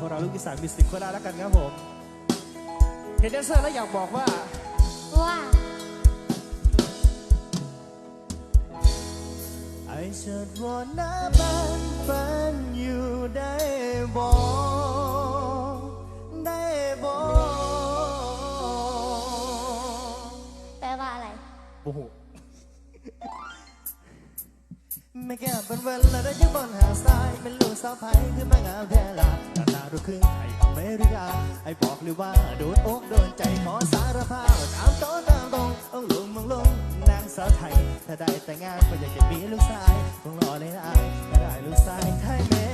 พวกเราลูกอีสานมิวสิกโคราชแล้วกันครับผม เห็นแดนเซอร์แล้วอยากบอกว่า ว่าไอเชิดวอนหน้าบ้านฝันอยู่ได้บอกได้บอกแปลว่าอะไร โอ้โหไม่แก้เป็นเวลาได้ยังบนหาดทรายเป็นลูกสาวไผ่คือแม่งามแท้ละ หน้าครึ่งไทยอเมริกาไอ้บอกเลยว่าโดนอกโดนใจขอสารภาพตามโต้ตามตรงต้องลงมังลงนางสาวไทย ถ้าได้แต่งงานก็อยากจะมีลูกชายคงรอเลยนะถ้าได้ลูกชายไทยแม่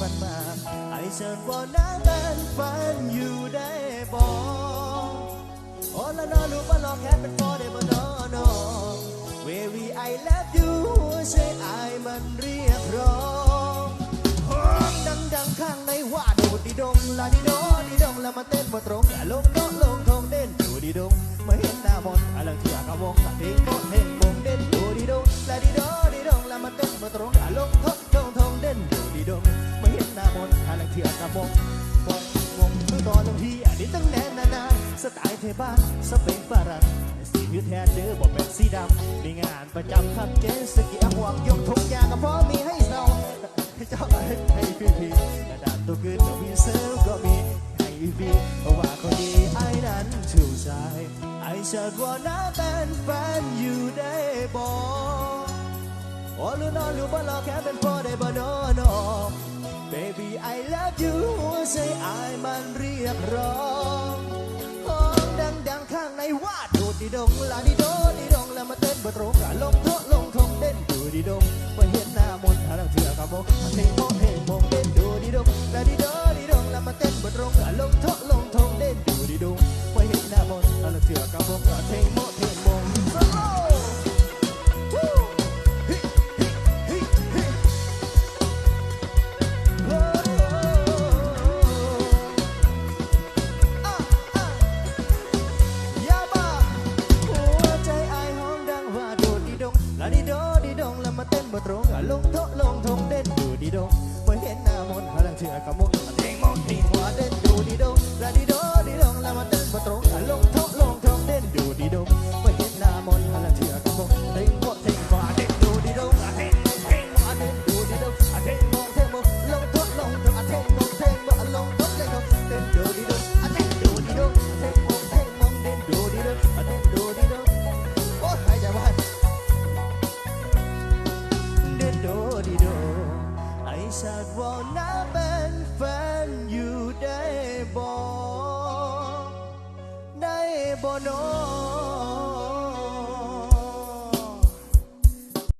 มันมาไอ้เชิญวอนน้าเป็นฝันอยู่ได้บอกโอ้ละนอลูกว่าลองแค่เป็นพอได้บ่นอนอ Baby I love you ใช่ไอายมันรี ต้นมาตรงลงโต๊ะลงทงเด่นดูดีดงมาเห็นหน้ามนต์อะไรเถื่อกระวงตะเพลงโคเพลงวงเด่นดูดีดงแลาดีโดดีดงแล้วมาเต้นมาตรงลงโต๊ะลงทงเด่นดูดีดงมาเห็นหน้ามนต์อะไรเถื่อกระวงวงวงมือต่อลงที่อันนี้ตั้งแน่นนานสไตล์เทบ้านสเปนฝรั่งสีผิวแทนเด้อบอกเป็นสีดำมีงานประจำครับเจสกีอห่วงยกทุกอย่างก็พร้อมมีให้เราให้เจ้าให้พี่พี่กระดาษตัวเกินตัวพี่เซลก็มี ให้พี่เพราะว่าคนดีไอ้นั้นถูกใจไอ้เชิดว่าน้าเป็นแฟนอยู่ได้บอกโอ้ลูนอนลูกบ่รอแค่เป็นพ่อได้บ่นอนอ Baby I love you ใจไอ้มันเรียกร้องห้องดังดังๆข้างในว่าโดดดีดงลาดีโด อะอะยาบ้าหัวใจอายห้องดังว่าโดดดีดงลาดีโดดีดงแล้วมาเต้นบ่ตรงลงโต๊ะลงทงเด่นดูดีดงพอเห็นหน้ามนต์พลังเถื่อกระมุก ไอชาดว่าน้าเ